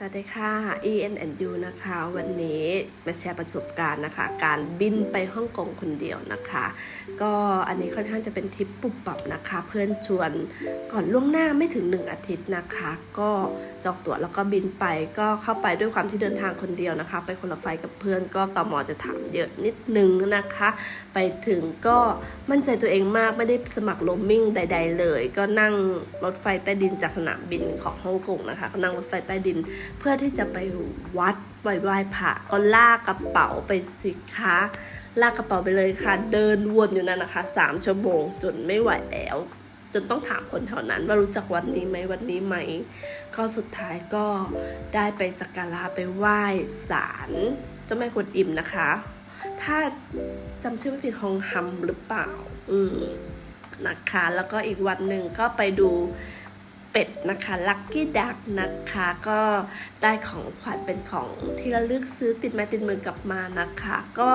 สวัสดีค่ะ ENNU นะคะ วันนี้มาแชร์ประสบการณ์นะคะ การบินไปฮ่องกงคนเดียวนะคะ ก็อันนี้ค่อนข้างจะเป็นทริปปุบปับนะคะ เพื่อนชวนก่อนล่วงหน้าไม่ถึง 1 อาทิตย์นะคะ ก็จองตั๋วแล้วก็บินไปก็เข้าไปด้วยความที่เดินทางคนเดียวนะคะ ไปคนละไฟกับเพื่อนก็ตอมอจะถามเยอะนิดนึงนะคะ ไปถึงก็มั่นใจตัวเองมากไม่ได้สมัครโรมมิ่งใด ๆ เลย ก็นั่งรถไฟใต้ดินจากสนามบินของฮ่องกงนะคะก็นั่งรถไฟใต้ดินเพื่อที่จะไปวัดไหว้ไหว้พระก็ลากกระเป๋าไปสิคะลากกระเป๋าไปเลยค่ะ เดินวนอยู่นั่นนะคะสามชั่วโมงจนไม่ไหวแล้ว จนต้องถามคนแถวนั้นว่ารู้จักวันนี้ไหมวันนี้ไหม ก็สุดท้ายก็ได้ไปสักการะไปไหว้ศาลเจ้าแม่กวนอิมนะคะ ถ้าจำชื่อไม่ผิดฮองฮัมหรือเปล่า อืมนะคะ แล้วก็อีกวันหนึ่งก็ไปดู เป็ดนะคะลัคกี้ดักนะคะก็ได้ของขวัญเป็นของที่ระลึกซื้อติดไม้ติดมือกลับมานะคะ ก็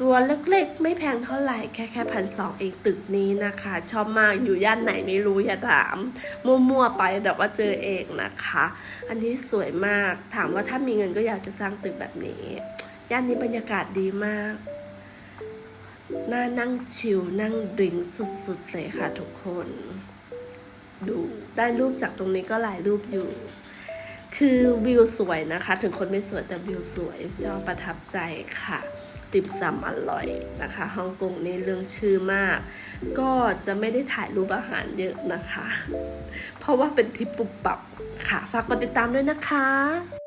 ตัวเล็กๆ ไม่แพงเท่าไหร่แค่แค่พันสองเองตึกนี้นะคะ ชอบมากอยู่ย่านไหนไม่รู้อย่าถาม มั่วๆไปแต่ว่าเจอเองนะคะ อันนี้สวยมากถามว่าถ้ามีเงินก็อยากจะสร้างตึกแบบนี้ ย่านนี้บรรยากาศดีมากน่านั่งชิลนั่งดริงสุดๆเลยค่ะทุกคน ดู ได้รูปจากตรงนี้ก็หลายรูปอยู่ คือวิวสวยนะคะ ถึงคนไม่สวยแต่วิวสวยชอบประทับใจค่ะ ติ่มซำอร่อยนะคะฮ่องกงนี่เรื่องชื่อมาก ก็จะไม่ได้ถ่ายรูปอาหารเยอะนะคะ เพราะว่าเป็นทริปปุบปับค่ะ ฝากกดติดตามด้วยนะคะ